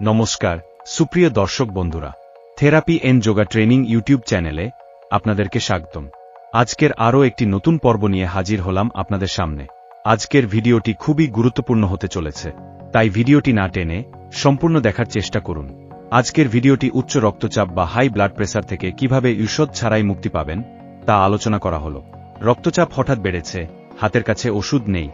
নমস্কার, সুপ্রিয় দর্শক বন্ধুরা, therapy and yoga training YouTube চ্যানেলে আপনাদেরকে স্বাগতম। আজকের আরও একটি নতুন পর্ব নিয়ে হাজির হলাম আপনাদের সামনে। আজকের ভিডিওটি খুবই গুরুত্বপূর্ণ হতে চলেছে, তাই ভিডিওটি না টেনে সম্পূর্ণ দেখার চেষ্টা করুন। আজকের ভিডিওটি উচ্চ রক্তচাপ বা হাই ব্লাড প্রেসার থেকে কীভাবে ঔষধ ছাড়াই মুক্তি পাবেন, তা আলোচনা করা হলো। রক্তচাপ হঠাৎ বেড়েছে, হাতের কাছে ওষুধ নেই,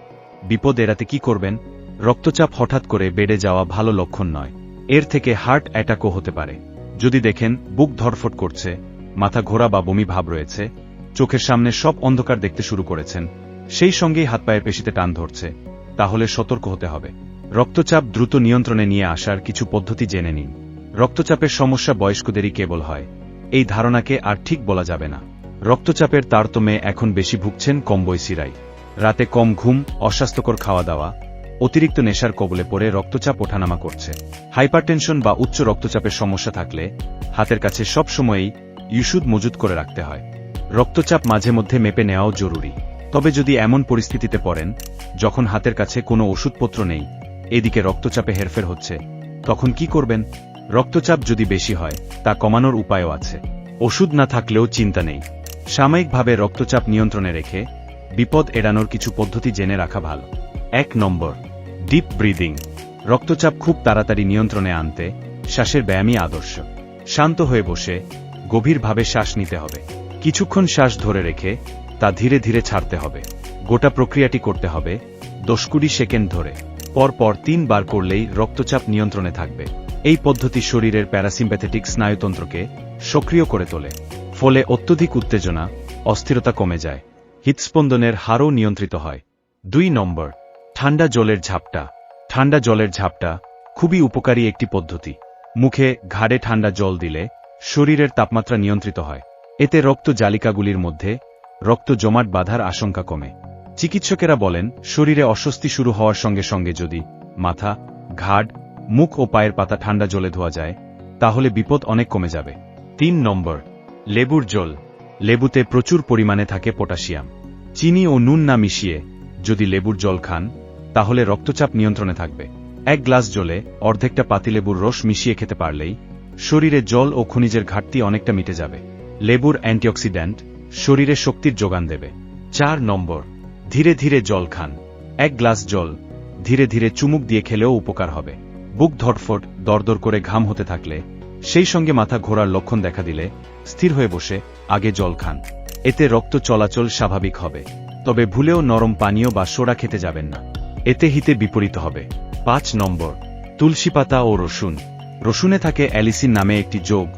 বিপদ এড়াতে কি করবেন? রক্তচাপ হঠাৎ করে বেড়ে যাওয়া ভালো লক্ষণ নয়। এর থেকে হার্ট অ্যাটাকও হতে পারে। যদি দেখেন, বুক ধরফট করছে, মাথা ঘোরা বা বমি ভাব রয়েছে, চোখের সামনে সব অন্ধকার দেখতে শুরু করেছেন, সেই সঙ্গেই হাত পায়ের পেশিতে টান ধরছে, তাহলে সতর্ক হতে হবে। রক্তচাপ দ্রুত নিয়ন্ত্রণে নিয়ে আসার কিছু পদ্ধতি জেনে নিন। রক্তচাপের সমস্যা বয়স্কদেরই কেবল হয়। এই ধারণাকে আর ঠিক বলা যাবে না। রক্তচাপের তারতম্যে এখন বেশি ভুগছেন কম বয়সীরাই। রাতে কম ঘুম, অস্বাস্থ্যকর খাওয়া দাওয়া অতিরিক্ত নেশার কবলে পড়ে রক্তচাপ ওঠানামা করছে। হাইপারটেনশন বা উচ্চ রক্তচাপের সমস্যা থাকলে হাতের কাছে সব সময়ই ইস্যুদ মজুত করে রাখতে হয়। রক্তচাপ মাঝে মধ্যে মেপে নেওয়াও জরুরি। তবে যদি এমন পরিস্থিতিতে পড়েন, যখন হাতের কাছে কোনো ওষুধপত্র নেই, এদিকে রক্তচাপে হেরফের হচ্ছে, তখন কি করবেন? রক্তচাপ যদি বেশি হয়, তা কমানোর উপায়ও আছে। ওষুধ না থাকলেও চিন্তা নেই। সাময়িকভাবে রক্তচাপ নিয়ন্ত্রণে রেখে বিপদ এড়ানোর কিছু পদ্ধতি জেনে রাখা ভালো। এক নম্বর ডিপ ব্রিদিং রক্তচাপ খুব তাড়াতাড়ি নিয়ন্ত্রণে আনতে শ্বাসের ব্যায়ামই আদর্শ। শান্ত হয়ে বসে গভীরভাবে শ্বাস নিতে হবে। কিছুক্ষণ শ্বাস ধরে রেখে তা ধীরে ধীরে ছাড়তে হবে। গোটা প্রক্রিয়াটি করতে হবে দশ কুড়ি সেকেন্ড ধরে। পরপর তিনবার করলেই রক্তচাপ নিয়ন্ত্রণে থাকবে। এই পদ্ধতি শরীরের প্যারাসিম্প্যাথেটিক স্নায়ুতন্ত্রকে সক্রিয় করে তোলে। ফলে অত্যধিক উত্তেজনা, অস্থিরতা কমে যায়। হৃৎস্পন্দনের হারও নিয়ন্ত্রিত হয়। দুই নম্বর ঠান্ডা জলের ঝাপটা। ঠান্ডা জলের ঝাপটা খুবই উপকারী একটি পদ্ধতি। মুখে ঘাড়ে ঠান্ডা জল দিলে শরীরের তাপমাত্রা নিয়ন্ত্রিত হয়। এতে রক্ত জালিকাগুলির মধ্যে রক্ত জমাট বাঁধার আশঙ্কা কমে। চিকিৎসকেরা বলেন, শরীরে অস্বস্তি শুরু হওয়ার সঙ্গে সঙ্গে যদি মাথা, ঘাড়, মুখ ও পায়ের পাতা ঠান্ডা জলে ধোয়া যায়, তাহলে বিপদ অনেক কমে যাবে। তিন নম্বর, লেবুর জল। লেবুতে প্রচুর পরিমাণে থাকে পটাশিয়াম। চিনি ও নুন না মিশিয়ে যদি লেবুর জল খান তাহলে রক্তচাপ নিয়ন্ত্রণে থাকবে। এক গ্লাস জলে অর্ধেকটা পাতিলেবুর রস মিশিয়ে খেতে পারলেই শরীরে জল ও খনিজের ঘাটতি অনেকটা মিটে যাবে। লেবুর অ্যান্টিঅক্সিডেন্ট শরীরে শক্তির যোগান দেবে। চার নম্বর, ধীরে ধীরে জল খান। এক গ্লাস জল ধীরে ধীরে চুমুক দিয়ে খেলেও উপকার হবে। বুক ধটফট দরদর করে ঘাম হতে থাকলে সেই সঙ্গে মাথা ঘোরার লক্ষণ দেখা দিলে স্থির হয়ে বসে আগে জল খান। এতে রক্ত চলাচল স্বাভাবিক হবে। তবে ভুলেও নরম পানীয় বা সোডা খেতে যাবেন না। এতে হিতে বিপরীত হবে। পাঁচ নম্বর, তুলসী পাতা ও রসুন। রসুনে থাকে অ্যালিসিন নামে একটি যোগ,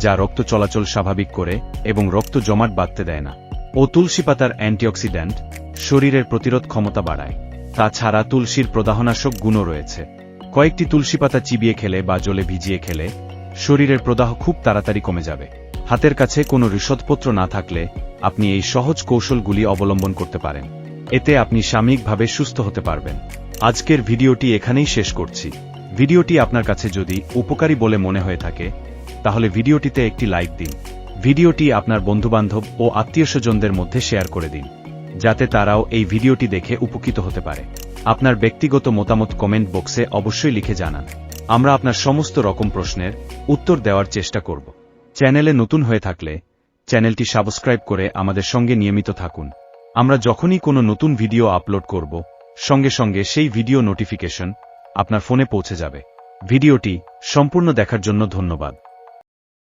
যা রক্ত চলাচল স্বাভাবিক করে এবং রক্ত জমাট বাঁধতে দেয় না। ও তুলসী পাতার অ্যান্টিঅক্সিডেন্ট শরীরের প্রতিরোধ ক্ষমতা বাড়ায়। তাছাড়া তুলসীর প্রদাহনাশক গুণও রয়েছে। কয়েকটি তুলসী পাতা চিবিয়ে খেলে বা জলে ভিজিয়ে খেলে শরীরের প্রদাহ খুব তাড়াতাড়ি কমে যাবে। হাতের কাছে কোনো ঋষদপত্র না থাকলে আপনি এই সহজ কৌশলগুলি অবলম্বন করতে পারেন। এতে আপনি সাময়িকভাবে সুস্থ হতে পারবেন। আজকের ভিডিওটি এখানেই শেষ করছি। ভিডিওটি আপনার কাছে যদি উপকারী বলে মনে হয়ে থাকে, তাহলে ভিডিওটিতে একটি লাইক দিন। ভিডিওটি আপনার বন্ধুবান্ধব ও আত্মীয় স্বজনদের মধ্যে শেয়ার করে দিন, যাতে তারাও এই ভিডিওটি দেখে উপকৃত হতে পারে। আপনার ব্যক্তিগত মতামত কমেন্ট বক্সে অবশ্যই লিখে জানান। আমরা আপনার সমস্ত রকম প্রশ্নের উত্তর দেওয়ার চেষ্টা করব। চ্যানেলে নতুন হয়ে থাকলে চ্যানেলটি সাবস্ক্রাইব করে আমাদের সঙ্গে নিয়মিত থাকুন। আমরা যখনই কোনো নতুন ভিডিও আপলোড করব, সঙ্গে সঙ্গে সেই ভিডিও নোটিফিকেশন আপনার ফোনে পৌঁছে যাবে। ভিডিওটি সম্পূর্ণ দেখার জন্য ধন্যবাদ।